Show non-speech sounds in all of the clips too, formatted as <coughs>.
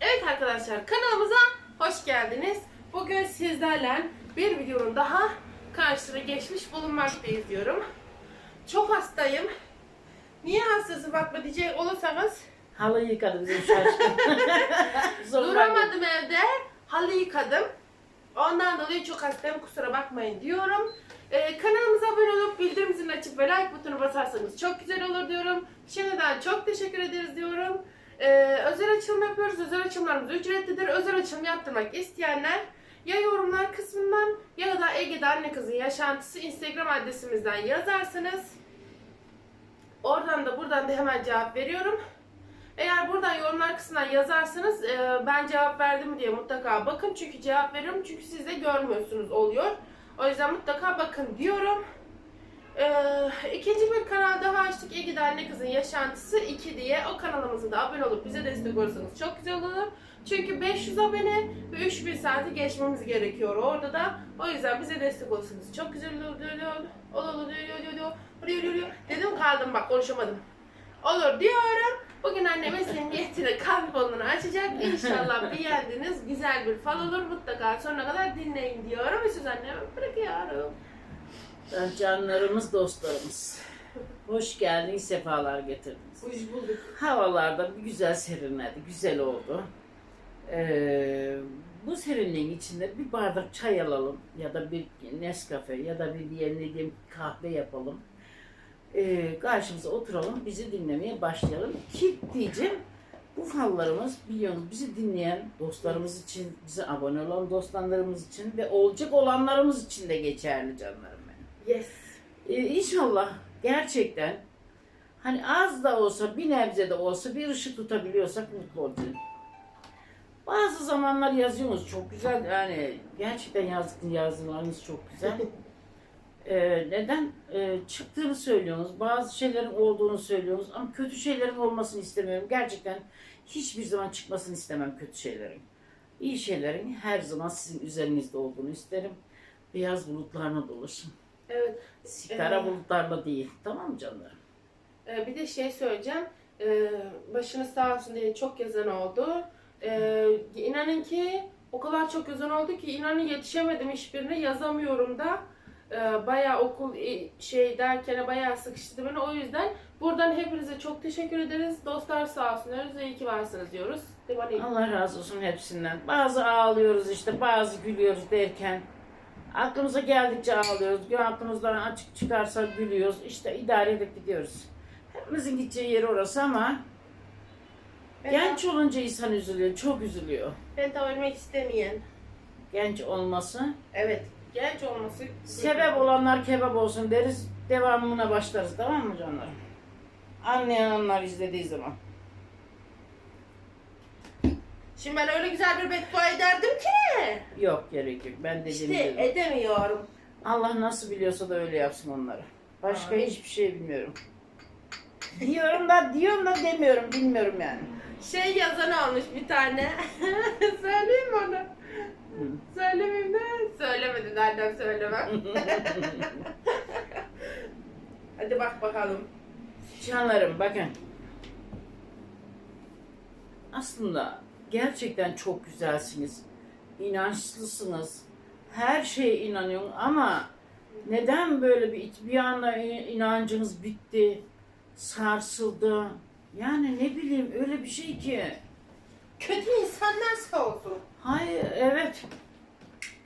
Evet arkadaşlar kanalımıza hoş geldiniz. Bugün sizlerle bir videonun daha karşısına geçmiş bulunmaktayız diyorum. Çok hastayım. Niye hastasın Fatma diyecek olursanız Halı yıkadı bizim. <laughs> Zorla duramadım evde. Halı yıkadım. Ondan dolayı çok hastayım kusura bakmayın diyorum. Ee, kanalımıza abone olup bildirim zilini açıp ve like butonu basarsanız çok güzel olur diyorum. Şimdiden çok teşekkür ederiz diyorum. Ee, özel açılım yapıyoruz. Özel açılımlarımız ücretlidir. Özel açılım yaptırmak isteyenler ya yorumlar kısmından ya da Ege'de anne kızın yaşantısı Instagram adresimizden yazarsınız. Oradan da buradan da hemen cevap veriyorum. Eğer buradan yorumlar kısmından yazarsanız e, ben cevap verdim diye mutlaka bakın. Çünkü cevap veriyorum çünkü siz de görmüyorsunuz oluyor. O yüzden mutlaka bakın diyorum. E, ikinci bir kanal daha açtık. Ege'de Anne Kızın Yaşantısı 2 diye. O kanalımıza da abone olup bize destek olursanız çok güzel olur. Çünkü 500 abone ve 3000 saati geçmemiz gerekiyor orada da. O yüzden bize destek olursanız çok güzel olur. Dedim kaldım bak konuşamadım. Olur diyorum. Bugün anneme senin niyetine kalp balonu açacak. İnşallah beğendiniz. Güzel bir fal olur. Mutlaka sonuna kadar dinleyin diyorum. Ve söz anneme bırakıyorum. Canlarımız, dostlarımız. Hoş geldiniz, sefalar getirdiniz. Hoş bulduk. Havalarda bir güzel serinledi, güzel oldu. Ee, bu serinliğin içinde bir bardak çay alalım ya da bir Nescafe ya da bir diğer ne diyeyim kahve yapalım. Ee, karşımıza oturalım, bizi dinlemeye başlayalım. Ki diyeceğim, bu fallarımız biliyorsunuz bizi dinleyen dostlarımız için, bize abone olan dostlarımız için ve olacak olanlarımız için de geçerli canlarım. Yes. Ee, inşallah gerçekten hani az da olsa bir nebze de olsa bir ışık tutabiliyorsak mutlu olacağız. Bazı zamanlar yazıyorsunuz çok güzel yani gerçekten yazdık yazılarınız çok güzel. <laughs> Ee, neden? Ee, çıktığını söylüyorsunuz, bazı şeylerin olduğunu söylüyorsunuz ama kötü şeylerin olmasını istemiyorum. Gerçekten hiçbir zaman çıkmasını istemem kötü şeylerin. İyi şeylerin her zaman sizin üzerinizde olduğunu isterim. Beyaz bulutlarla dolaşın. Evet. Kara Ee, bulutlarla değil. Tamam mı canlarım? Ee, bir de şey söyleyeceğim. Ee, başınız sağ olsun diye çok yazan oldu. Ee, inanın ki o kadar çok yazan oldu ki inanın yetişemedim hiçbirine yazamıyorum da. Bayağı okul e, şey derken bayağı sıkıştı beni. O yüzden buradan hepinize çok teşekkür ederiz. Dostlar sağ olsun diyoruz ve iyi ki varsınız diyoruz. Değil mi? Allah razı olsun hepsinden. Bazı ağlıyoruz işte, bazı gülüyoruz derken aklımıza geldikçe ağlıyoruz. Gün aklımızdan açık çıkarsa gülüyoruz. İşte idare edip gidiyoruz. Hepimizin gideceği yer orası ama Ben, genç olunca insan üzülüyor, çok üzülüyor. ben de ölmek istemeyen. Genç olması. Evet. Genç olması. Sebep olanlar kebap olsun deriz. Devamına başlarız tamam mı canlarım? Anlayanlar izlediği zaman. Şimdi ben öyle güzel bir beddua ederdim ki. Yok gerek yok. Ben dediğim İşte dedim. edemiyorum. Allah nasıl biliyorsa da öyle yapsın onları. Başka Amin. hiçbir şey bilmiyorum. <laughs> Diyorum da diyorum da demiyorum bilmiyorum yani. Şey yazan olmuş bir tane. <laughs> Söyleyeyim mi onu? Söylemeyeyim de. Söylemedi nereden söylemem. <laughs> Hadi bak bakalım. Canlarım bakın. Aslında gerçekten çok güzelsiniz. İnançlısınız. Her şeye inanıyorum ama neden böyle bir bir anda inancınız bitti, sarsıldı? Yani ne bileyim öyle bir şey ki. Kötü insanlar sağ olsun. Hayır, evet.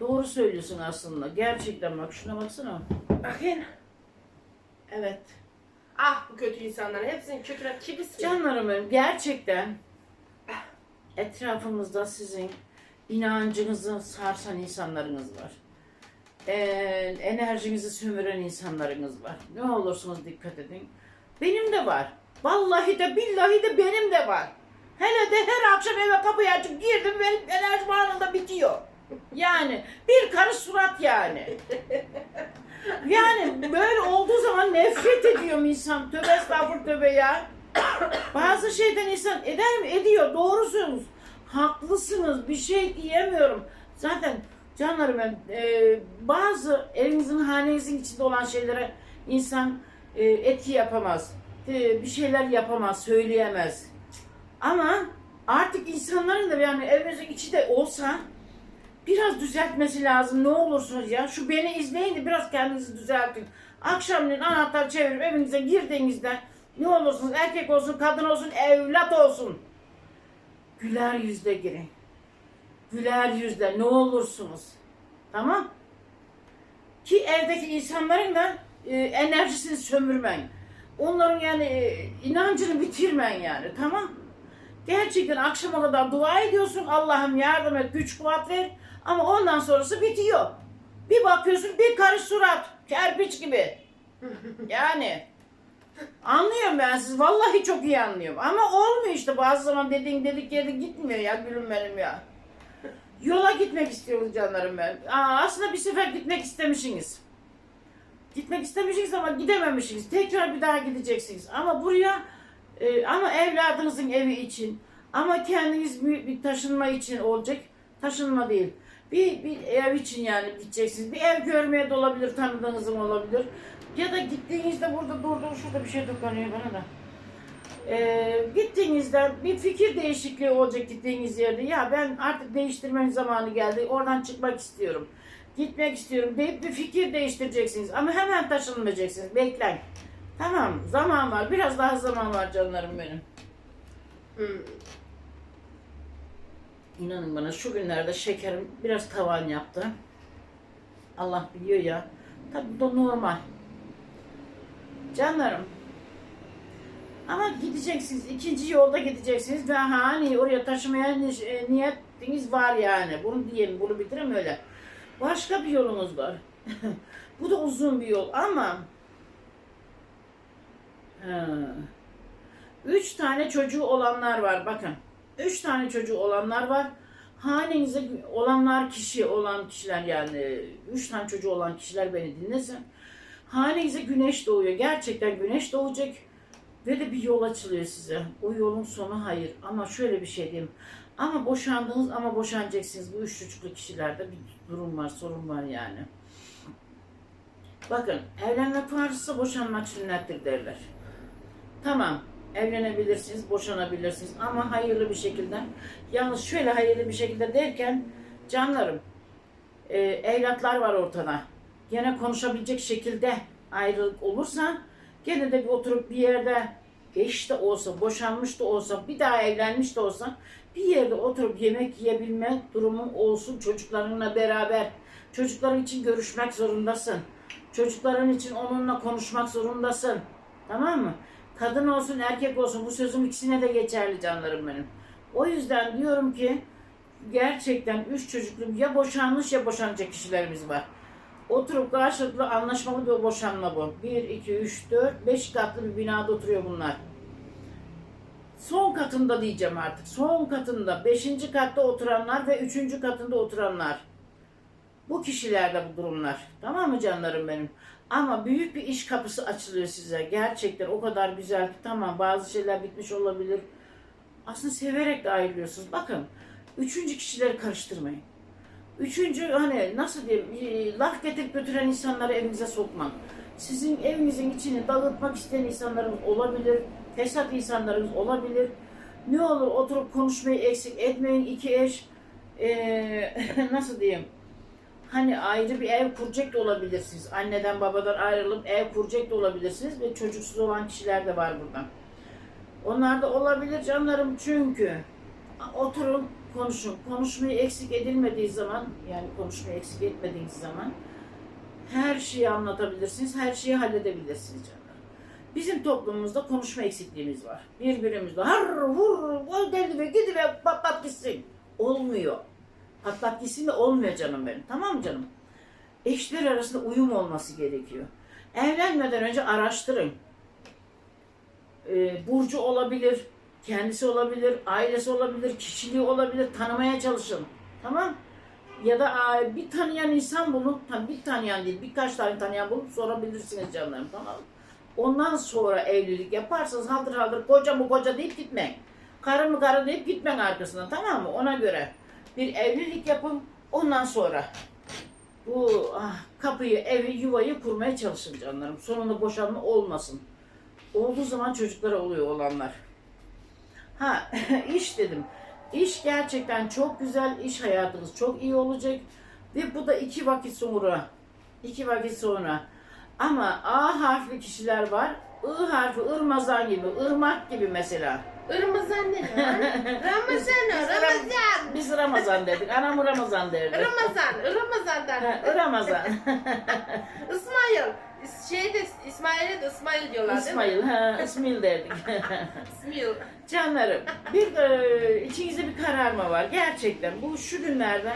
Doğru söylüyorsun aslında. Gerçekten bak şuna baksana. Bakın. Evet. Ah bu kötü insanlar. Hepsinin kötüler kimisi? Canlarım benim gerçekten etrafımızda sizin inancınızı sarsan insanlarınız var. Ee, enerjinizi sömüren insanlarınız var. Ne olursunuz dikkat edin. Benim de var. Vallahi de billahi de benim de var. Hele de her akşam eve kapıyı açıp girdim benim enerjim anında bitiyor. Yani bir karış surat yani. Yani böyle olduğu zaman nefret ediyorum insan. Tövbe estağfurullah tövbe ya. <coughs> Bazı şeyden insan eder mi? Ediyor. Doğrusunuz. Haklısınız. Bir şey diyemiyorum. Zaten canlarım ben, e, bazı evinizin, hanenizin içinde olan şeylere insan e, etki yapamaz. E, bir şeyler yapamaz, söyleyemez. Ama Artık insanların da yani evinizin içi de olsa biraz düzeltmesi lazım. Ne olursunuz ya. Şu beni izleyin de biraz kendinizi düzeltin. Akşamleyin anahtar çevirip evinize girdiğinizde ne olursunuz erkek olsun kadın olsun evlat olsun. Güler yüzle girin. Güler yüzle ne olursunuz. Tamam? Ki evdeki insanların da e, enerjisini sömürmen. Onların yani e, inancını bitirmen yani. Tamam? Gerçekten akşama kadar dua ediyorsun. Allah'ım yardım et, güç kuvvet ver. Ama ondan sonrası bitiyor. Bir bakıyorsun bir karış surat. Kerpiç gibi. Yani. Anlıyorum ben siz. Vallahi çok iyi anlıyorum. Ama olmuyor işte. Bazı zaman dediğin dedik yere gitmiyor ya gülüm benim ya. Yola gitmek istiyoruz canlarım ben. Aa, aslında bir sefer gitmek istemişsiniz. Gitmek istemişsiniz ama gidememişsiniz. Tekrar bir daha gideceksiniz. Ama buraya e, ama evladınızın evi için ama kendiniz bir, bir taşınma için olacak. Taşınma değil. Bir, bir ev için yani gideceksiniz. Bir ev görmeye de olabilir, tanıdığınızın olabilir. Ya da gittiğinizde burada durdur, şurada bir şey dokanıyor bana da. Ee, gittiğinizde bir fikir değişikliği olacak gittiğiniz yerde. Ya ben artık değiştirmenin zamanı geldi. Oradan çıkmak istiyorum. Gitmek istiyorum deyip bir fikir değiştireceksiniz. Ama hemen taşınmayacaksınız. Bekleyin. Tamam zaman var. Biraz daha zaman var canlarım benim. Hmm. İnanın bana şu günlerde şekerim biraz tavan yaptı. Allah biliyor ya. Tabii bu da normal. Canlarım. Ama gideceksiniz. ikinci yolda gideceksiniz ve hani oraya taşımaya e, niyetiniz var yani. Bunu diyelim, bunu bitirelim öyle. Başka bir yolunuz var. <laughs> bu da uzun bir yol ama. Üç tane çocuğu olanlar var bakın. Üç tane çocuğu olanlar var. Hanenize olanlar kişi olan kişiler yani üç tane çocuğu olan kişiler beni dinlesin. Hanenize güneş doğuyor. Gerçekten güneş doğacak ve de bir yol açılıyor size. O yolun sonu hayır. Ama şöyle bir şey diyeyim. Ama boşandınız ama boşanacaksınız. Bu üç çocuklu kişilerde bir durum var, sorun var yani. Bakın evlenmek varsa boşanmak sünnettir derler. Tamam evlenebilirsiniz, boşanabilirsiniz ama hayırlı bir şekilde. Yalnız şöyle hayırlı bir şekilde derken canlarım e, evlatlar var ortada. Gene konuşabilecek şekilde ayrılık olursa gene de bir oturup bir yerde eş de olsa, boşanmış da olsa, bir daha evlenmiş de olsa bir yerde oturup yemek yiyebilme durumun olsun çocuklarınla beraber. Çocukların için görüşmek zorundasın. Çocukların için onunla konuşmak zorundasın. Tamam mı? Kadın olsun erkek olsun bu sözüm ikisine de geçerli canlarım benim. O yüzden diyorum ki gerçekten üç çocuklu ya boşanmış ya boşanacak kişilerimiz var. Oturup karşılıklı anlaşmalı bir boşanma bu. 1, 2, 3, 4, 5 katlı bir binada oturuyor bunlar. Son katında diyeceğim artık. Son katında, 5. katta oturanlar ve 3. katında oturanlar. Bu kişilerde bu durumlar. Tamam mı canlarım benim? Ama büyük bir iş kapısı açılıyor size. Gerçekten o kadar güzel ki tamam bazı şeyler bitmiş olabilir. Aslında severek de ayrılıyorsunuz. Bakın üçüncü kişileri karıştırmayın. Üçüncü hani nasıl diyeyim e, laf getirip götüren insanları evinize sokmayın. Sizin evinizin içini dağıtmak isteyen insanlarınız olabilir. Fesat insanlarınız olabilir. Ne olur oturup konuşmayı eksik etmeyin iki eş. e, <laughs> nasıl diyeyim? Hani ayrı bir ev kuracak da olabilirsiniz. Anneden babadan ayrılıp ev kuracak da olabilirsiniz ve çocuksuz olan kişiler de var burada. Onlar da olabilir canlarım çünkü oturun konuşun. Konuşmayı eksik edilmediği zaman yani konuşmayı eksik etmediğiniz zaman her şeyi anlatabilirsiniz, her şeyi halledebilirsiniz canlarım. Bizim toplumumuzda konuşma eksikliğimiz var. Birbirimizle har vur o geldi ve gidi ve patlat gitsin. Olmuyor. Patlat gitsin de olmuyor canım benim. Tamam mı canım? Eşler arasında uyum olması gerekiyor. Evlenmeden önce araştırın. Ee, burcu olabilir, kendisi olabilir, ailesi olabilir, kişiliği olabilir. Tanımaya çalışın. Tamam? Ya da bir tanıyan insan bulup, bir tanıyan değil, birkaç tane tanıyan bulup sorabilirsiniz canlarım. Tamam? Ondan sonra evlilik yaparsanız haldır haldır koca mı koca deyip gitmeyin. Karı mı karı deyip gitmeyin arkasından tamam mı? Ona göre bir evlilik yapın ondan sonra bu ah, kapıyı, evi, yuvayı kurmaya çalışın canlarım. Sonunda boşanma olmasın. Olduğu zaman çocuklara oluyor olanlar. Ha <laughs> iş dedim. İş gerçekten çok güzel. İş hayatınız çok iyi olacak. Ve bu da iki vakit sonra. iki vakit sonra. Ama A harfli kişiler var. I harfi ırmazan gibi, ırmak gibi mesela. <laughs> Ramazan ne lan? Ramazan o, Ramazan. Biz Ramazan dedik. Anam Ramazan derdi. Ramazan, Ramazan Ha, der. Ramazan. İsmail. Şeyde İsmail'e de İsmail diyorlar değil mi? İsmail, ha, İsmail derdik. <laughs> İsmail. Canlarım, bir e, içinizde bir kararma var. Gerçekten bu şu günlerde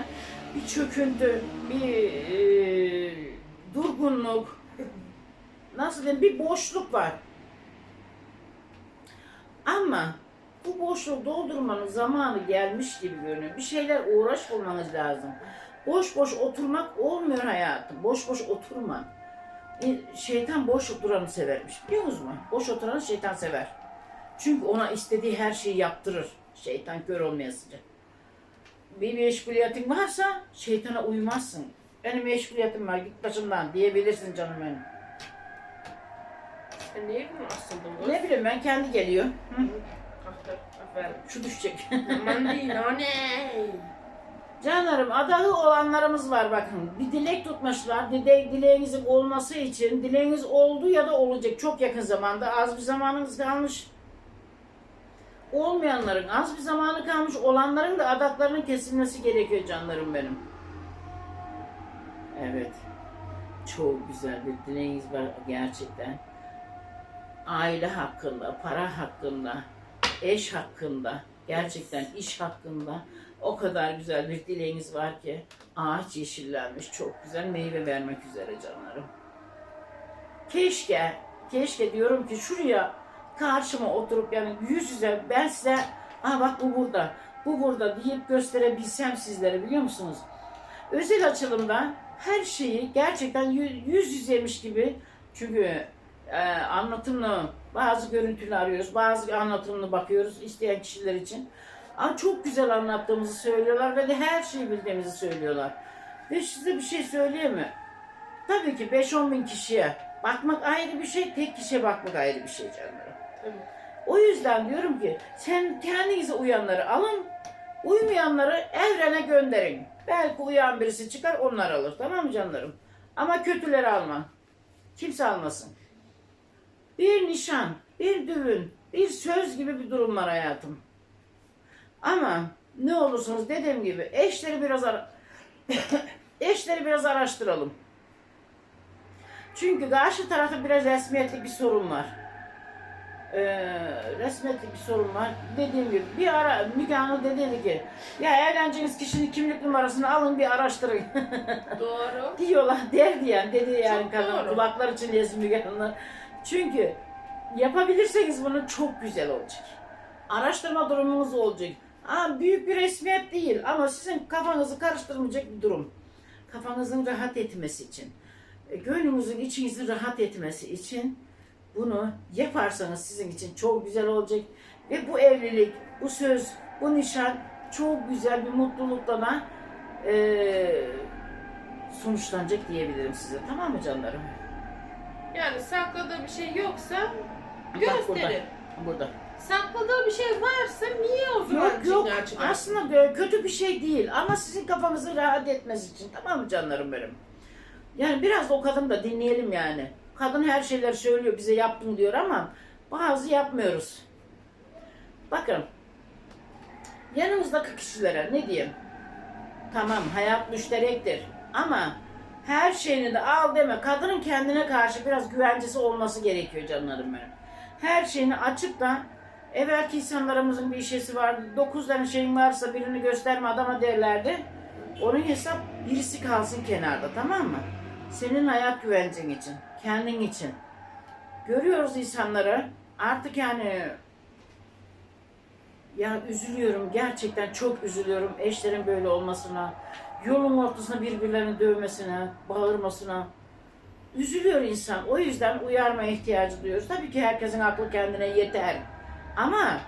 bir çöküntü, bir e, durgunluk, nasıl diyeyim, bir boşluk var. Ama bu boşluğu doldurmanın zamanı gelmiş gibi görünüyor. Bir şeyler uğraş bulmanız lazım. Boş boş oturmak olmuyor hayatım. Boş boş oturma. E, Şeytan boş oturanı severmiş. Biliyor musunuz? Boş oturanı şeytan sever. Çünkü ona istediği her şeyi yaptırır. Şeytan kör olmayasıca. Bir meşguliyetin varsa şeytana uymazsın. Benim meşguliyetim var git başımdan diyebilirsin canım benim. Sen niye bunu asıldın? Ne bileyim ben kendi geliyor. Hı, Aferin, şu düşecek. Aman değil, o ne? Canlarım adalı olanlarımız var bakın. Bir dilek tutmuşlar. Dile, dileğinizin olması için. Dileğiniz oldu ya da olacak çok yakın zamanda. Az bir zamanınız kalmış. Olmayanların az bir zamanı kalmış. Olanların da adaklarının kesilmesi gerekiyor canlarım benim. Evet. Çok güzel bir dileğiniz var gerçekten. Aile hakkında, para hakkında, eş hakkında, gerçekten iş hakkında o kadar güzel bir dileğiniz var ki ağaç yeşillenmiş, çok güzel meyve vermek üzere canlarım. Keşke, keşke diyorum ki şuraya karşıma oturup yani yüz yüze ben size Aa bak bu burada, bu burada deyip gösterebilsem sizlere biliyor musunuz? Özel açılımda her şeyi gerçekten yü- yüz yüzeymiş gibi çünkü e, anlatımlı bazı görüntülü arıyoruz, bazı anlatımlı bakıyoruz isteyen kişiler için. Aa, çok güzel anlattığımızı söylüyorlar ve de her şeyi bildiğimizi söylüyorlar. Ve size bir şey söyleyeyim mi? Tabii ki 5-10 bin kişiye bakmak ayrı bir şey, tek kişiye bakmak ayrı bir şey canlarım. Tabii. O yüzden diyorum ki sen kendinize uyanları alın, uymayanları evrene gönderin. Belki uyan birisi çıkar onlar alır tamam mı canlarım? Ama kötüleri alma. Kimse almasın. Bir nişan, bir düğün, bir söz gibi bir durum var hayatım. Ama ne olursunuz dediğim gibi eşleri biraz ara <coughs> eşleri biraz araştıralım. Çünkü karşı tarafta biraz resmiyetli bir sorun var. Ee, resmiyetli bir sorun var. Dediğim gibi bir ara Müge da dedi ki ya evleneceğiniz kişinin kimlik numarasını alın bir araştırın. <laughs> Doğru. diyorlar der diyen dedi yani Çok kadın doğru. kulaklar için yesin Müge Anlı. Çünkü yapabilirseniz bunu çok güzel olacak. Araştırma durumunuz olacak. Aa, büyük bir resmiyet değil ama sizin kafanızı karıştırmayacak bir durum. Kafanızın rahat etmesi için, e, gönlünüzün içinizin rahat etmesi için bunu yaparsanız sizin için çok güzel olacak. Ve bu evlilik, bu söz, bu nişan çok güzel bir mutlulukla e, sonuçlanacak diyebilirim size. Tamam mı canlarım? Yani sakladığı bir şey yoksa Bak gösterin. Burada. burada. Sakladığı bir şey varsa niye o zaman Yok yok çıkarsın? aslında böyle kötü bir şey değil ama sizin kafanızı rahat etmesi için tamam mı canlarım benim? Yani biraz da o kadın da dinleyelim yani. Kadın her şeyleri söylüyor bize yaptım diyor ama bazı yapmıyoruz. Bakın yanımızdaki kişilere ne diyeyim? Tamam hayat müşterektir ama her şeyini de al deme. Kadının kendine karşı biraz güvencesi olması gerekiyor canlarım benim. Her şeyini açıp da evvelki insanlarımızın bir işesi vardı. Dokuz tane şeyin varsa birini gösterme adama derlerdi. Onun hesap birisi kalsın kenarda tamam mı? Senin hayat güvencin için, kendin için. Görüyoruz insanları artık yani ya üzülüyorum gerçekten çok üzülüyorum eşlerin böyle olmasına, yolun ortasına birbirlerini dövmesine, bağırmasına. Üzülüyor insan. O yüzden uyarmaya ihtiyacı duyuyoruz. Tabii ki herkesin aklı kendine yeter. Ama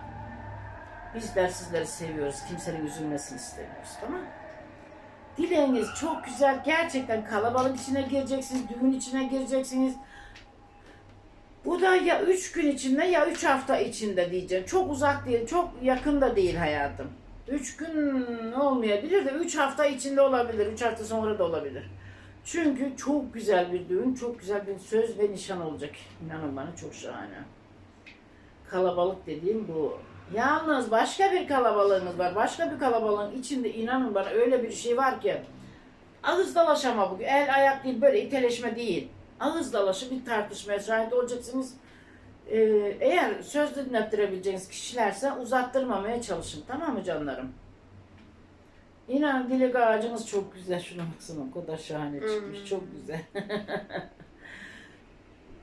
bizler sizleri seviyoruz. Kimsenin üzülmesini istemiyoruz. Tamam mı? Dileğiniz çok güzel. Gerçekten kalabalık içine gireceksiniz. Düğün içine gireceksiniz. Bu da ya üç gün içinde ya üç hafta içinde diyeceğim. Çok uzak değil, çok yakın da değil hayatım. Üç gün olmayabilir de üç hafta içinde olabilir, üç hafta sonra da olabilir. Çünkü çok güzel bir düğün, çok güzel bir söz ve nişan olacak. İnanın bana çok şahane. Kalabalık dediğim bu. Yalnız başka bir kalabalığınız var. Başka bir kalabalığın içinde inanın bana öyle bir şey var ki ağız dalaşama bu. El ayak değil böyle iteleşme değil. Ağız dalaşı bir tartışmaya şahit olacaksınız. Ee, eğer söz dinlettirebileceğiniz kişilerse uzattırmamaya çalışın. Tamam mı canlarım? İnan dilek ağacınız çok güzel. Şuna baksana o kadar şahane çıkmış. Hmm. Çok güzel. <laughs>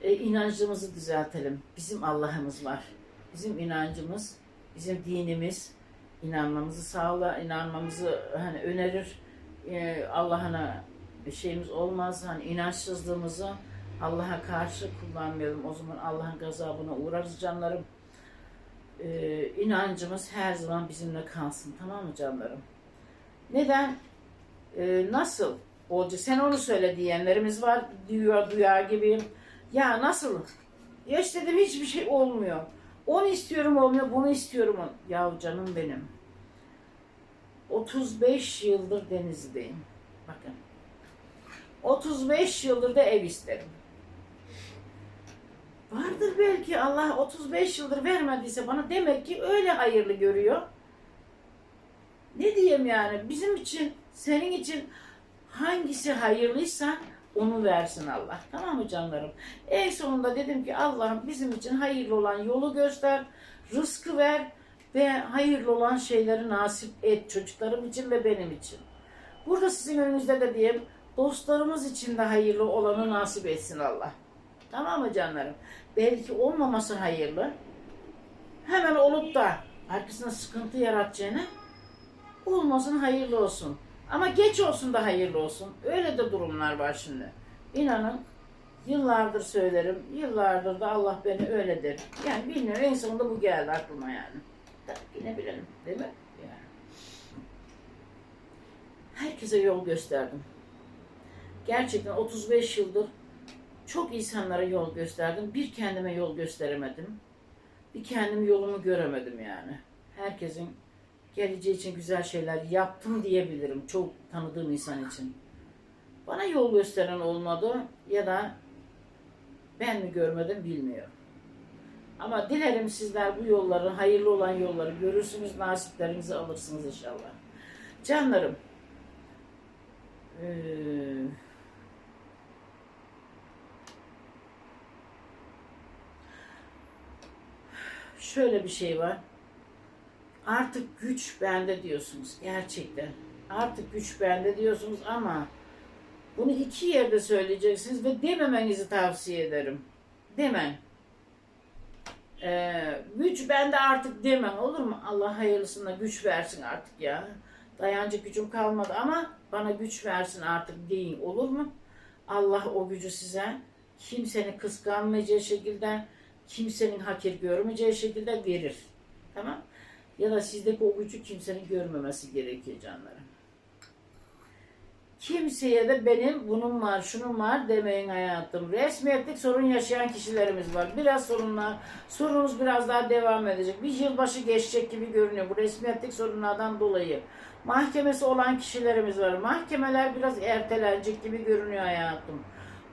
e, inancımızı düzeltelim. Bizim Allah'ımız var. Bizim inancımız, bizim dinimiz inanmamızı sağla, inanmamızı hani önerir. E, Allah'ına şeyimiz olmaz. Hani inançsızlığımızı Allah'a karşı kullanmayalım. O zaman Allah'ın gazabına uğrarız canlarım. E, inancımız her zaman bizimle kalsın. Tamam mı canlarım? Neden? E, nasıl olacak? Sen onu söyle diyenlerimiz var. Duyuyor, duyar gibiyim. Ya nasıl? Ya işte dedim hiçbir şey olmuyor. Onu istiyorum olmuyor, bunu istiyorum. Ya canım benim. 35 yıldır Denizli'deyim. Bakın. 35 yıldır da ev isterim. Vardır belki Allah 35 yıldır vermediyse bana demek ki öyle hayırlı görüyor. Ne diyeyim yani bizim için, senin için hangisi hayırlıysa onu versin Allah. Tamam mı canlarım? En sonunda dedim ki Allah'ım bizim için hayırlı olan yolu göster, rızkı ver ve hayırlı olan şeyleri nasip et çocuklarım için ve benim için. Burada sizin önünüzde de diyeyim dostlarımız için de hayırlı olanı nasip etsin Allah. Tamam mı canlarım? Belki olmaması hayırlı. Hemen olup da arkasına sıkıntı yaratacağını olmasın hayırlı olsun. Ama geç olsun da hayırlı olsun. Öyle de durumlar var şimdi. İnanın yıllardır söylerim. Yıllardır da Allah beni öyle der. Yani bilmiyorum en sonunda bu geldi aklıma yani. Da yine bilelim değil mi? Yani. Herkese yol gösterdim. Gerçekten 35 yıldır çok insanlara yol gösterdim. Bir kendime yol gösteremedim. Bir kendim yolumu göremedim yani. Herkesin geleceği için güzel şeyler yaptım diyebilirim. Çok tanıdığım insan için. Bana yol gösteren olmadı ya da ben mi görmedim bilmiyorum. Ama dilerim sizler bu yolları, hayırlı olan yolları görürsünüz, nasiplerinizi alırsınız inşallah. Canlarım, şöyle bir şey var. Artık güç bende diyorsunuz gerçekten. Artık güç bende diyorsunuz ama bunu iki yerde söyleyeceksiniz ve dememenizi tavsiye ederim. Demen. Ee, güç bende artık demen olur mu? Allah hayırlısına güç versin artık ya. Dayancı gücüm kalmadı ama bana güç versin artık deyin olur mu? Allah o gücü size kimsenin kıskanmayacağı şekilde, kimsenin hakir görmeyeceği şekilde verir. Tamam? Ya da sizdeki o gücü kimsenin görmemesi gerekiyor canlarım. Kimseye de benim bunun var, şunun var demeyin hayatım. Resmiyetlik sorun yaşayan kişilerimiz var. Biraz sorunlar, sorunumuz biraz daha devam edecek. Bir yılbaşı geçecek gibi görünüyor bu resmiyetlik sorunlardan dolayı. Mahkemesi olan kişilerimiz var. Mahkemeler biraz ertelenecek gibi görünüyor hayatım.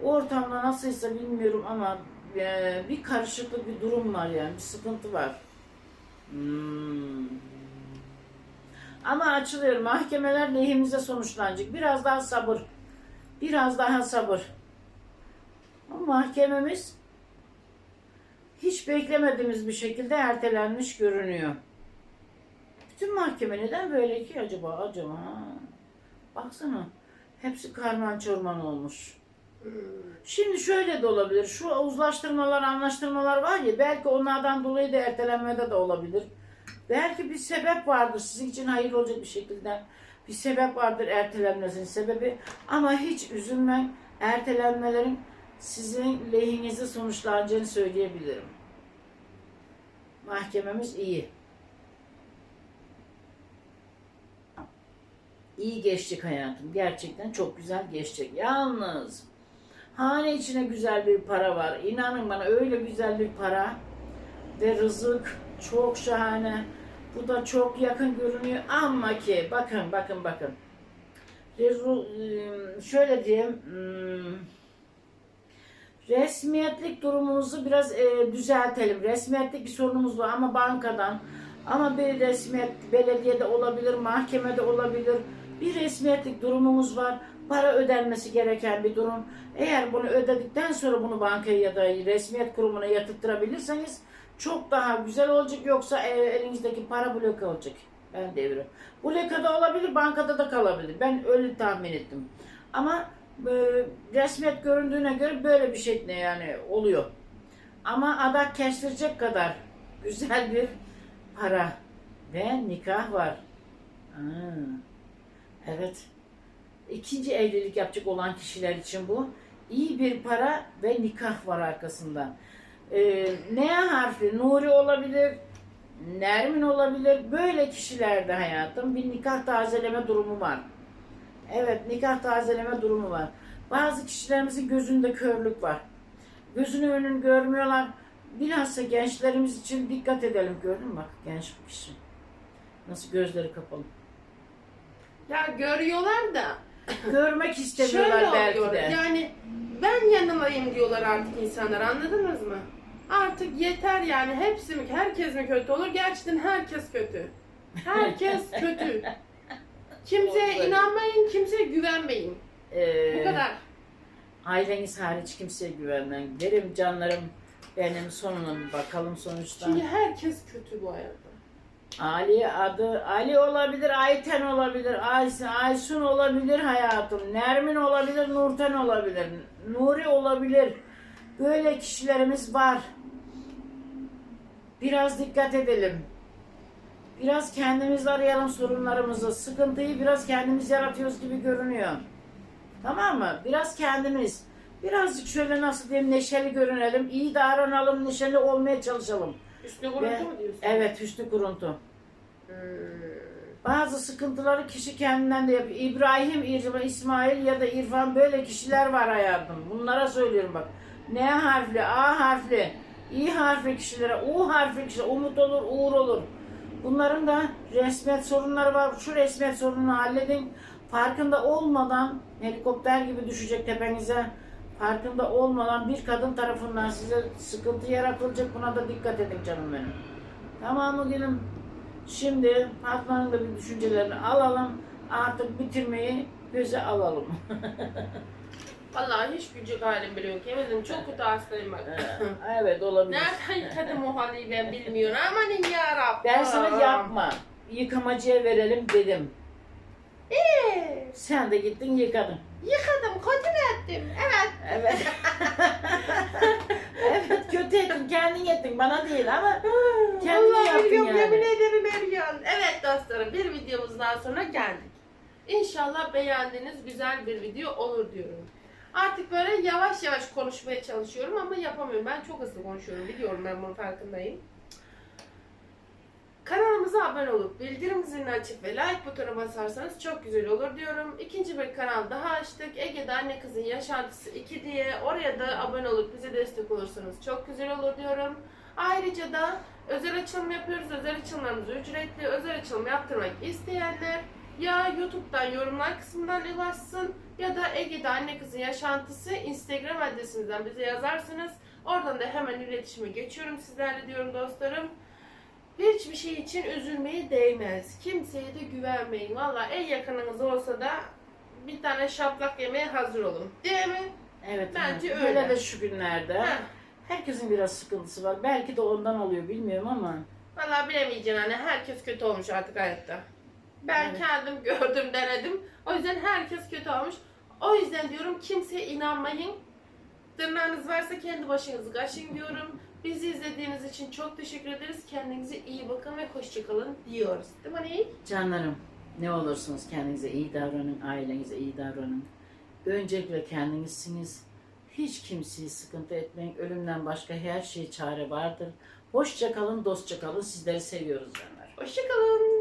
Ortamda nasılsa bilmiyorum ama e, bir karışıklık bir durum var yani. Bir sıkıntı var. Hmm. Ama açılıyor. Mahkemeler lehimize sonuçlanacak. Biraz daha sabır. Biraz daha sabır. Ama mahkememiz hiç beklemediğimiz bir şekilde ertelenmiş görünüyor. Bütün mahkeme neden böyle ki acaba? Acaba? Baksana. Hepsi karman çorman olmuş. Şimdi şöyle de olabilir. Şu uzlaştırmalar, anlaştırmalar var ya belki onlardan dolayı da ertelenmede de olabilir. Belki bir sebep vardır sizin için hayırlı olacak bir şekilde. Bir sebep vardır ertelenmesinin sebebi. Ama hiç üzülmeyin. Ertelenmelerin sizin lehinize sonuçlanacağını söyleyebilirim. Mahkememiz iyi. İyi geçecek hayatım. Gerçekten çok güzel geçecek. Yalnız Hane içine güzel bir para var. İnanın bana öyle güzel bir para ve rızık çok şahane. Bu da çok yakın görünüyor ama ki bakın bakın bakın. Iı, Şöyle diyeyim. ım, Resmiyetlik durumumuzu biraz e, düzeltelim. Resmiyetlik bir sorunumuz var ama bankadan ama bir resmiyet belediyede olabilir, mahkemede olabilir. Bir resmiyetlik durumumuz var. Para ödenmesi gereken bir durum. Eğer bunu ödedikten sonra bunu bankaya ya da resmiyet kurumuna yatırtırabilirseniz çok daha güzel olacak. Yoksa e, elinizdeki para bloke olacak. Ben devrim. Blokada olabilir, bankada da kalabilir. Ben öyle tahmin ettim. Ama e, resmiyet göründüğüne göre böyle bir şey ne yani oluyor. Ama adak kestirecek kadar <laughs> güzel bir para ve nikah var. Aa, evet. İkinci evlilik yapacak olan kişiler için bu. iyi bir para ve nikah var arkasında. Ee, N harfi Nuri olabilir, Nermin olabilir. Böyle kişilerde hayatım bir nikah tazeleme durumu var. Evet nikah tazeleme durumu var. Bazı kişilerimizin gözünde körlük var. Gözünün önünü görmüyorlar. Bilhassa gençlerimiz için dikkat edelim. Gördün mü bak genç bir kişi. Nasıl gözleri kapalı. Ya görüyorlar da Görmek istemiyorlar şöyle belki oluyor. de. Yani ben yanılayım diyorlar artık insanlar anladınız mı? Artık yeter yani hepsi mi herkes mi kötü olur? Gerçekten herkes kötü. Herkes <laughs> kötü. Kimseye inanmayın, kimseye güvenmeyin. Ee, Bu kadar. Aileniz hariç kimseye güvenmeyin. Derim canlarım benim sonuna bir bakalım sonuçta. Çünkü herkes kötü bu hayatta. Ali adı Ali olabilir, Ayten olabilir, Aysin, Aysun olabilir hayatım. Nermin olabilir, Nurten olabilir, Nuri olabilir. Böyle kişilerimiz var. Biraz dikkat edelim. Biraz kendimiz arayalım sorunlarımızı. Sıkıntıyı biraz kendimiz yaratıyoruz gibi görünüyor. Tamam mı? Biraz kendimiz. Birazcık şöyle nasıl diyeyim neşeli görünelim. iyi davranalım, neşeli olmaya çalışalım. Üstüne kuruntu Ve- mu diyorsun? Evet, hüsnü kuruntu. Hmm. Bazı sıkıntıları kişi kendinden de yapıyor. İbrahim, İsmail ya da İrfan böyle kişiler var hayatım. Bunlara söylüyorum bak. N harfli, A harfli, İ harfli kişilere, U harfli kişilere umut olur, uğur olur. Bunların da resmiyet sorunları var. Şu resmiyet sorununu halledin. Farkında olmadan helikopter gibi düşecek tepenize. Farkında olmadan bir kadın tarafından size sıkıntı yaratılacak. Buna da dikkat edin canım benim. Tamam mı gülüm? Şimdi Fatma'nın da bir düşüncelerini alalım. Artık bitirmeyi göze alalım. <laughs> Vallahi hiç gücük halim bile yok. Yemin ederim çok kötü hastayım bak. evet olabilir. Nereden yıkadım o halıyı ben bilmiyorum. Amanın yarabbim. Ben sana yapma. Yıkamacıya verelim dedim. Ee, Sen de gittin yıkadın. Yıkadım, kötü mü ettim? Evet. Evet. <laughs> evet kötü ettin. Kendin ettin. Bana değil ama Kendin Allah yaptın biliyorum, yani. yemin ederim Eriyan. Evet dostlarım bir videomuzdan sonra geldik. İnşallah beğendiğiniz güzel bir video olur diyorum. Artık böyle yavaş yavaş konuşmaya çalışıyorum ama yapamıyorum. Ben çok hızlı konuşuyorum biliyorum ben bunun farkındayım. Kanalımıza abone olup bildirim zilini açıp ve like butonu basarsanız çok güzel olur diyorum. İkinci bir kanal daha açtık. Ege'de Anne Kızın Yaşantısı 2 diye. Oraya da abone olup bize destek olursanız çok güzel olur diyorum. Ayrıca da özel açılım yapıyoruz. Özel açılımlarımız ücretli. Özel açılım yaptırmak isteyenler ya YouTube'dan yorumlar kısmından ulaşsın ya da Ege'de Anne Kızın Yaşantısı Instagram adresimizden bize yazarsınız. Oradan da hemen iletişime geçiyorum sizlerle diyorum dostlarım. Hiçbir şey için üzülmeye değmez. Kimseye de güvenmeyin. Valla en yakınınız olsa da bir tane şaplak yemeye hazır olun. Değil mi? evet. Bence evet. öyle. Hele de şu günlerde. Heh. Herkesin biraz sıkıntısı var. Belki de ondan oluyor bilmiyorum ama. Valla bilemeyeceğim hani herkes kötü olmuş artık hayatta. Ben Evet. kendim <laughs> gördüm denedim. O yüzden herkes kötü olmuş. O yüzden diyorum kimseye inanmayın. Tırnağınız varsa kendi başınızı kaşın diyorum. Bizi izlediğiniz için çok teşekkür ederiz. Kendinize iyi bakın ve hoşçakalın diyoruz. Değil mi Nehir? Canlarım ne olursunuz kendinize iyi davranın, ailenize iyi davranın. Öncelikle kendinizsiniz. Hiç kimseyi sıkıntı etmeyin. Ölümden başka her şey çare vardır. Hoşça kalın, dostça kalın. Sizleri seviyoruz canlar. Hoşçakalın.